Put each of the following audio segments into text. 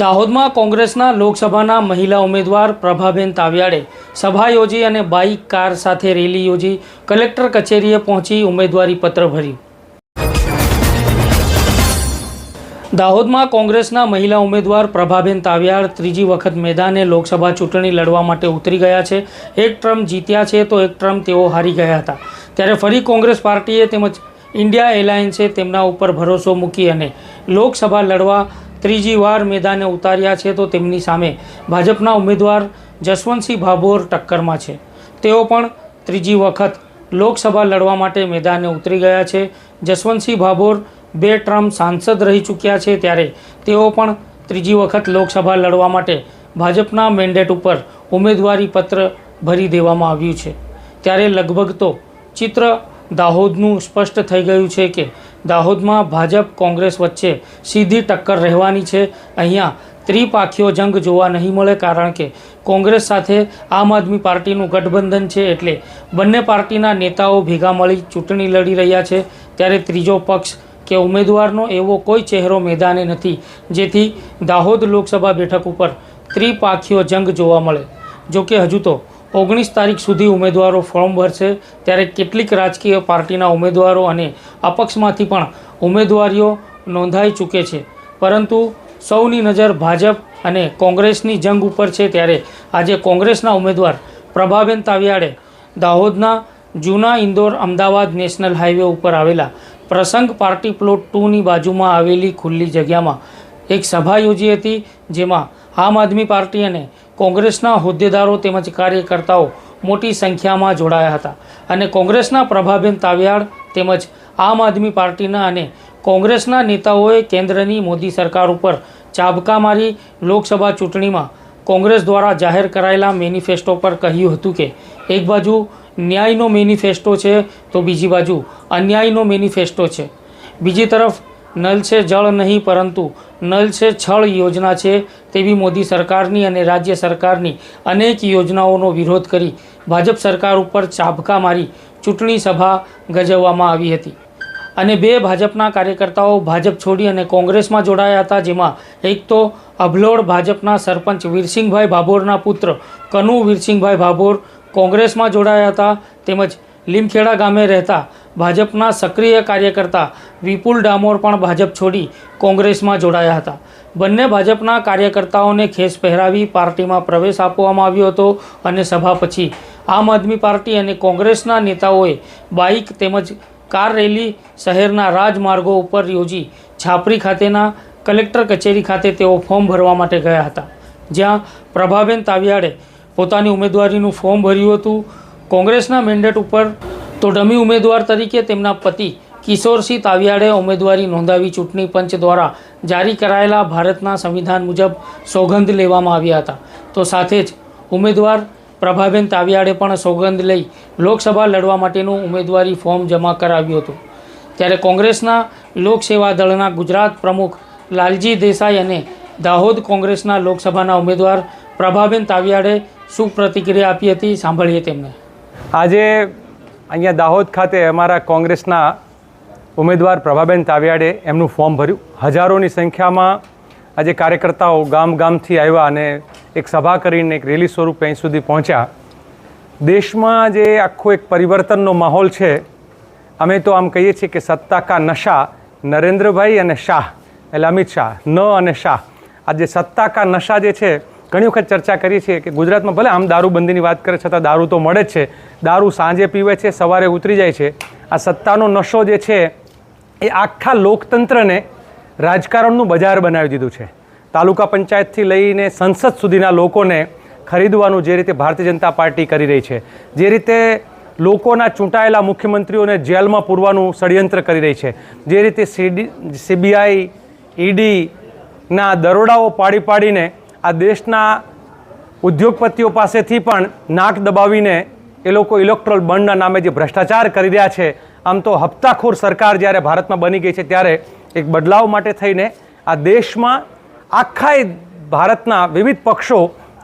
દાહોદમાં કોંગ્રેસના લોકસભાના મહિલા ઉમેદવાર પ્રભાબેન તાવ્યાડે સભા યોજી અને બાઇક કાર સાથે રેલી યોજી કલેક્ટર કચેરીએ પહોંચી ઉમેદવારી પત્ર ભર્યું. દાહોદમાં કોંગ્રેસના મહિલા ઉમેદવાર પ્રભાબેન તાવિયાડ ત્રીજી વખત મેદાને લોકસભા ચૂંટણી લડવા માટે ઉતરી ગયા છે. એક ટ્રમ્પ જીત્યા છે તો એક ટ્રમ્પ તેઓ હારી ગયા હતા. ત્યારે ફરી કોંગ્રેસ પાર્ટીએ તેમજ ઇન્ડિયા એલાયન્સે તેમના ઉપર ભરોસો મૂકી અને લોકસભા લડવા ત્રીજી વાર મેદાને ઉતાર્યા છે તો તેમની સામે ભાજપના ઉમેદવાર જસવંતસિંહ ભાભોર ટક્કરમાં છે. તેઓ પણ ત્રીજી વખત લોકસભા લડવા માટે મેદાને ઉતરી ગયા છે. જસવંતસિંહ ભાભોર બે ટર્મ સાંસદ રહી ચૂક્યા છે ત્યારે તેઓ પણ ત્રીજી વખત લોકસભા લડવા માટે ભાજપના મેન્ડેટ ઉપર ઉમેદવારી પત્ર ભરી દેવામાં આવ્યું છે. ત્યારે લગભગ તો ચિત્ર દાહોદનું સ્પષ્ટ થઈ ગયું છે કે દાહોદમાં ભાજપ કોંગ્રેસ વચ્ચે સીધી ટક્કર રહેવાની છે. અહીંયા ત્રિપાખીઓ જંગ જોવા નહીં મળે કારણ કે કોંગ્રેસ સાથે આમ આદમી પાર્ટીનું ગઠબંધન છે એટલે બંને પાર્ટીના નેતાઓ ભેગા મળી ચૂંટણી લડી રહ્યા છે. ત્યારે ત્રીજો પક્ષ કે ઉમેદવારનો એવો કોઈ ચહેરો મેદાને નથી, જેથી દાહોદ લોકસભા બેઠક ઉપર ત્રિપાખીઓ જંગ જોવા મળે. જોકે હજુ તો ઓગણીસ તારીખ સુધી ઉમેદવારો ફોર્મ ભરશે. ત્યારે કેટલીક રાજકીય પાર્ટીના ઉમેદવારો અને અપક્ષમાંથી પણ ઉમેદવારીઓ નોંધાઈ ચૂકે છે. પરંતુ સૌની નજર ભાજપ અને કોંગ્રેસની જંગ ઉપર છે. ત્યારે આજે કોંગ્રેસના ઉમેદવાર પ્રભાબેન તાવિયાડે દાહોદના જૂના ઇન્દોર અમદાવાદ નેશનલ હાઈવે ઉપર આવેલા પ્રસંગ પાર્ટી પ્લોટ ટુની બાજુમાં આવેલી ખુલ્લી જગ્યામાં એક સભા યોજી હતી, જેમાં આમ આદમી પાર્ટી અને કોંગ્રેસના હોદ્દેદારો તેમજ કાર્યકર્તાઓ મોટી સંખ્યામાં જોડાયા હતા અને કોંગ્રેસના પ્રભાબેન તાવ્યાળ તેમજ આમ આદમી પાર્ટીના અને કોંગ્રેસના નેતાઓએ કેન્દ્રની મોદી સરકાર ઉપર ચાબકા મારી લોકસભા ચૂંટણીમાં કોંગ્રેસ દ્વારા જાહેર કરાયેલા મેનિફેસ્ટો પર કહ્યું હતું કે, એક બાજુ ન્યાયનો મેનિફેસ્ટો છે તો બીજી બાજુ અન્યાયનો મેનિફેસ્ટો છે. બીજી તરફ નલ છે જળ નહીં પરંતુ નલ છે છળ યોજના છે તેવી મોદી સરકારની અને રાજ્ય સરકારની અનેક યોજનાઓનો વિરોધ કરી ભાજપ સરકાર ઉપર ચાબકા મારી ચૂંટણી સભા ગજવવામાં આવી હતી. અને બે ભાજપના કાર્યકર્તાઓ ભાજપ છોડી અને કોંગ્રેસમાં જોડાયા હતા, જેમાં એક તો અભલોડ ભાજપના સરપંચ વીરસિંહભાઈ ભાભોરના પુત્ર કનુ વીરસિંહભાઈ ભાભોર કોંગ્રેસમાં જોડાયા હતા, તેમજ લીમખેડા ગામે રહેતા ભાજપના સક્રિય કાર્યકર્તા વિપુલ ડામોર પણ ભાજપ છોડી કોંગ્રેસમાં જોડાયા હતા. બંને ભાજપના કાર્યકર્તાઓને ખેસ પહેરાવી પાર્ટીમાં પ્રવેશ આપવામાં આવ્યો હતો અને સભા પછી આમ આદમી પાર્ટી અને કોંગ્રેસના નેતાઓએ બાઇક તેમજ કાર રેલી શહેરના રાજમાર્ગો ઉપર યોજી છાપરી ખાતેના કલેક્ટર કચેરી ખાતે તેઓ ફોર્મ ભરવા માટે ગયા હતા. જ્યાં પ્રભાબેન તાવિયાડે પોતાની ઉમેદવારીનું ફોર્મ ભર્યું હતું. કોંગ્રેસના મેન્ડેટ ઉપર તો ડમી ઉમેદવાર તરીકે તેમના પતિ કિશોરસિંહ તાવિયાડે ઉમેદવારી નોંધાવી ચૂંટણી પંચ દ્વારા જારી કરાયેલા ભારતના સંવિધાન મુજબ સોગંદ લેવામાં આવ્યા હતા. તો સાથે જ ઉમેદવાર પ્રભાબેન તાવિયાડે પણ સોગંદ લઈ લોકસભા લડવા માટેનું ઉમેદવારી ફોર્મ જમા કરાવ્યું હતું. ત્યારે કોંગ્રેસના લોકસેવા દળના ગુજરાત પ્રમુખ લાલજી દેસાઈ અને દાહોદ કોંગ્રેસના લોકસભાના ઉમેદવાર પ્રભાબેન તાવિયાડે શું પ્રતિક્રિયા આપી હતી સાંભળીએ તેમને. આજે અહીંયા દાહોદ ખાતે અમારા કોંગ્રેસના ઉમેદવાર પ્રભાબેન તાવિયાડે એમનું ફોર્મ ભર્યું. હજારોની સંખ્યામાં આજે કાર્યકર્તાઓ ગામ ગામથી આવ્યા અને એક સભા કરીને એક રેલી સ્વરૂપે અહીં સુધી પહોંચ્યા. દેશમાં જે આખો એક પરિવર્તનનો માહોલ છે, અમે તો આમ કહીએ છીએ કે સત્તા કા નશા નરેન્દ્રભાઈ અને શાહ, એટલે અમિત શાહ, ન અને શાહ. આ જે સત્તા કા નશા જે છે ઘણી વખત ચર્ચા કરીએ છીએ કે ગુજરાતમાં ભલે આમ દારૂબંધીની વાત કરે છતાં દારૂ તો મળે જ છે. દારૂ સાંજે પીવે છે, સવારે ઉતરી જાય છે. આ સત્તાનો નશો જે છે, એ આખા લોકતંત્રને રાજકારણનું બજાર બનાવી દીધું છે. તાલુકા પંચાયતથી લઈને સંસદ સુધીના લોકોને ખરીદવાનું જે રીતે ભારતીય જનતા પાર્ટી કરી રહી છે, જે રીતે લોકોના ચૂંટાયેલા મુખ્યમંત્રીઓને જેલમાં પૂરવાનું ષડયંત્ર કરી રહી છે, જે રીતે સીડી, સીબીઆઈ ઈડીના દરોડાઓ પાડી પાડીને આ દેશના ઉદ્યોગપતિઓ પાસેથી પણ નાક દબાવીને એ લોકો ઇલેક્ટ્રોલ બંડના નામે જે ભ્રષ્ટાચાર કરી રહ્યા છે, આમ તો હપ્તાખોર સરકાર જ્યારે ભારતમાં બની ગઈ છે ત્યારે એક બદલાવ માટે થઈને આ દેશમાં આખા ભારતના વિવિધ પક્ષો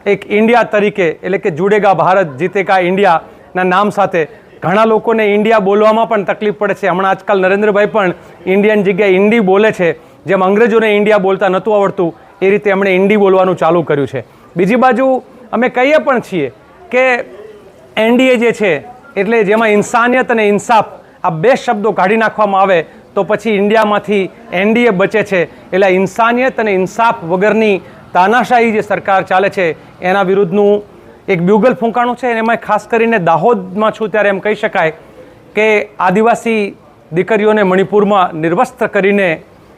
એક ઇન્ડિયા તરીકે એટલે કે જુડેગા ભારત જીતેગા ઇન્ડિયાના નામ સાથે ઘણા લોકોને ઇન્ડિયા બોલવામાં પણ તકલીફ પડે છે. હમણાં આજકાલ નરેન્દ્રભાઈ પણ ઇન્ડિયન જગ્યાએ ઇન્ડી બોલે છે, જેમ અંગ્રેજોને ઇન્ડિયા બોલતા નહોતું આવડતું. એ રીતે એમણે ઇન્ડી બોલવાનું ચાલુ કર્યું છે. બીજી બાજુ અમે કહીએ પણ છીએ કે એનડીએ જે છે, એટલે જેમાં ઇન્સાનિયત અને ઇન્સાફ આ બે શબ્દો કાઢી નાખવામાં આવે, તો પછી ઇન્ડિયામાંથી એનડીએ બચે છે. એટલે ઇન્સાનિયત અને ઇન્સાફ વગરની તાનાશાહી જે સરકાર ચાલે છે, એના વિરુદ્ધનું એક બ્યુગલ ફૂંકાણું છે. એમાં ખાસ કરીને દાહોદમાં છું ત્યારે એમ કહી શકાય કે આદિવાસી દીકરીઓને મણિપુરમાં નિર્વસ્ત્ર કરીને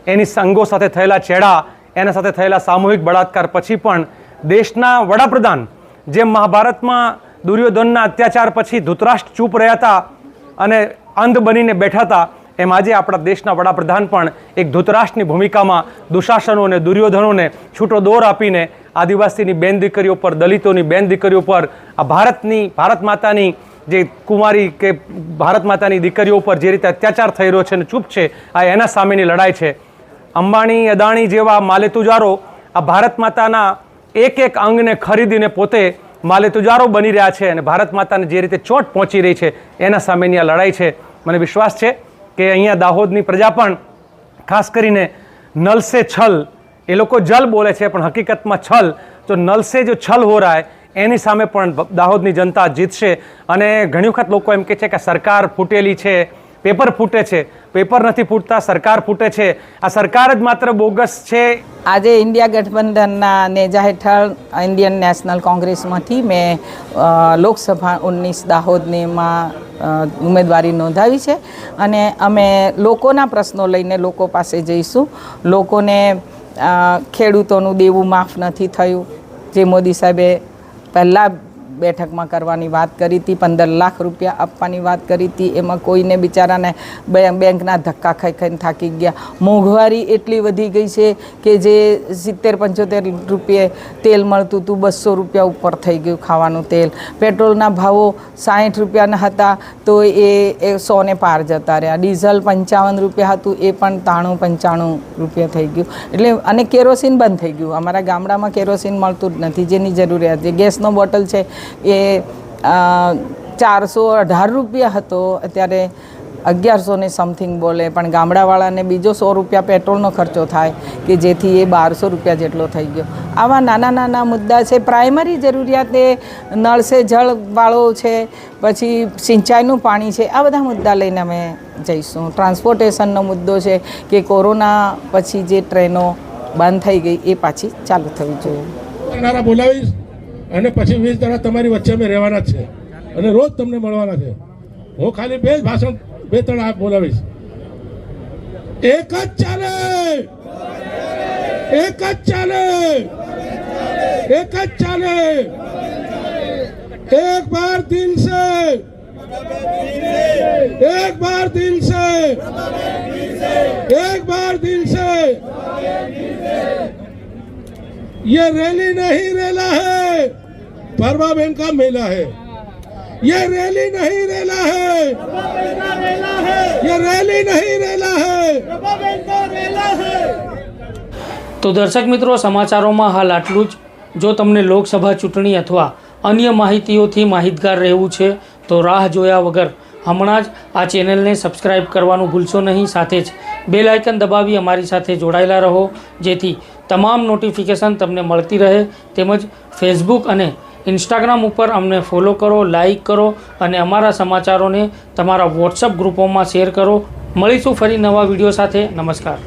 એની સંઘો સાથે થયેલા છેડા એના સાથે થયેલા સામૂહિક બળાત્કાર પછી પણ દેશના વડાપ્રધાન જે મહાભારતમાં દુર્યોધનના અત્યાચાર પછી ધૃતરાષ્ટ્ર ચૂપ રહ્યા હતા અને અંધ બનીને બેઠા હતા, એમ આજે આપણા દેશના વડાપ્રધાન પણ એક ધૂતરાષ્ટ્રની ભૂમિકામાં દુશાસનોને દુર્યોધનોને છૂટો દોર આપીને આદિવાસીની બેન દીકરીઓ પર, દલિતોની બેન દીકરીઓ પર, આ ભારતની, ભારત માતાની જે કુમારી કે ભારત માતાની દીકરીઓ પર જે રીતે અત્યાચાર થઈ રહ્યો છે અને ચૂપ છે, આ એના સામેની લડાઈ છે. અંબાણી, અદાણી જેવા માલેતુજારો આ ભારત માતાના એક એક અંગને ખરીદીને પોતે માલેતુજારો બની રહ્યા છે અને ભારત માતાને જે રીતે ચોટ પહોંચી રહી છે, એના સામેની આ લડાઈ છે. મને વિશ્વાસ છે કે અહીંયા દાહોદની પ્રજા પણ ખાસ કરીને નલ સે છલ, એ લોકો જલ બોલે છે, પણ હકીકતમાં છલ, તો નલ સે જો છલ હો રહા એની સામે પણ દાહોદની જનતા જીતશે. અને ઘણી વખત લોકો એમ કહે છે કે સરકાર ફૂટેલી છે પેપર ફૂટે છે. પેપર નથી ફૂટતા, સરકાર ફૂટે છે. આ સરકાર જ માત્ર બોગસ છે. આજે ઇન્ડિયા ગઠબંધનના નેજા હેઠળ ઇન્ડિયન નેશનલ કોંગ્રેસમાંથી મેં લોકસભા ઉન્નીસ દાહોદનેમાં ઉમેદવારી નોંધાવી છે. અને અમે લોકોના પ્રશ્નો લઈને લોકો પાસે જઈશું. લોકોને ખેડૂતોનું દેવું માફ નથી થયું. જે મોદી સાહેબે પહેલાં બેઠકમાં કરવાની વાત કરી હતી, પંદર લાખ રૂપિયા આપવાની વાત કરી હતી. એમાં કોઈને બિચારાને બેંકના ધક્કા ખાઈ ખાઈને થાકી ગયા. મોંઘવારી એટલી વધી ગઈ છે કે જે સિત્તેર પંચોતેર રૂપિયે તેલ મળતું હતું, બસો રૂપિયા ઉપર થઈ ગયું ખાવાનું તેલ. પેટ્રોલના ભાવો સાઠ રૂપિયાના હતા, તો એ એ સોને પાર જતા રહ્યા. ડીઝલ પંચાવન રૂપિયા હતું, એ પણ ત્રાણું પંચાણું રૂપિયા થઈ ગયું. એટલે અને કેરોસીન બંધ થઈ ગયું. અમારા ગામડામાં કેરોસીન મળતું જ નથી, જેની જરૂરિયાત છે. ગેસનો બોટલ છે એ ચારસો અઢાર રૂપિયા હતો. અત્યારે અગિયારસો ને સમથિંગ બોલે. પણ ગામડાવાળાને બીજો સો રૂપિયા પેટ્રોલનો ખર્ચો થાય કે જેથી એ બારસો રૂપિયા જેટલો થઈ ગયો. આવા નાના નાના મુદ્દા છે. પ્રાઇમરી જરૂરિયાત એ નળ સે જળવાળો છે, પછી સિંચાઈનું પાણી છે. આ બધા મુદ્દા લઈને અમે જઈશું. ટ્રાન્સપોર્ટેશનનો મુદ્દો છે કે કોરોના પછી જે ટ્રેનો બંધ થઈ ગઈ એ પાછી ચાલુ થવી જોઈએ. બોલાવીશ. અને પછી વીસ દાડા તમારી વચ્ચે અમે રહેવાના જ છે અને રોજ તમને મળવાના છે હું ખાલી બે જ ભાષણ બે ત્રણ આ બોલાવીશ એક જ ચાલે એક જ ચાલે એક જ ચાલે એક બાર દિલ से एक बार दिल से एक बार दिल से ये रैली नहीं रेला है परवा बहन का मेला है ये रैली नहीं रेला है ये रैली नहीं रेला है તો દર્શક મિત્રો સમાચારોમાં હાલ આટલું જ જો તમને લોકસભા ચૂંટણી અથવા અન્ય માહિતીઓથી માહિતગાર રહેવું છે તો રાહ જોયા વગર હમણાં જ આ ચેનલને સબસ્ક્રાઇબ કરવાનું ભૂલશો નહીં સાથે જ બેલ આઇકન દબાવી અમારી સાથે જોડાયેલા રહો જેથી તમામ નોટિફિકેશન તમને મળતી રહે તેમજ ફેસબુક અને ઇન્સ્ટાગ્રામ ઉપર અમને ફોલો કરો, લાઈક કરો અને અમારા સમાચારોને તમારા વોટ્સઅપ ગ્રુપોમાં શેર કરો. મળીશું ફરી નવા વીડિયો સાથે. નમસ્કાર.